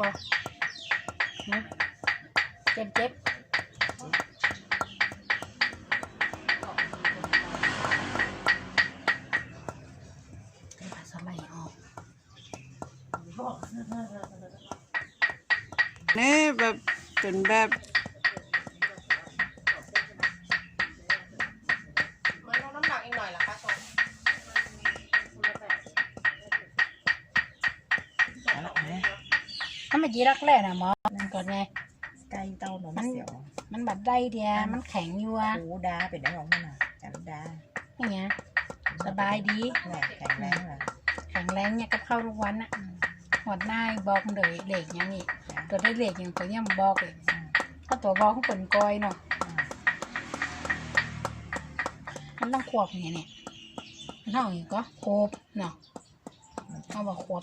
จ็บเจ็บสไลด์ออกนี่แบบเป็นแบบมันล ถ้าเมื่อกี้รักแรกนะหมอนั่นก่อนไงไก่เต้าหนมมันเสียวมันบัดได้เดียมันแข็งอยู่อะหูดาเป็นได้ของมันอะจันดาอย่างเงี้ยสบายดีแหละแข็งแรงเหรอแข็งแรงเนี่ยกับข้าวทุกวันอะหอดหน้าบอกเลยเหล็กอย่างนี้ตัวได้เหล็กอย่างตัวเนี้ยมันบอกเลยถ้าตัวบอกเขาเป็นกอยเนาะมันต้องควบอย่างเงี้ยเนี่ยมันเท่าอย่างก็โคบเนาะเอาว่าควบ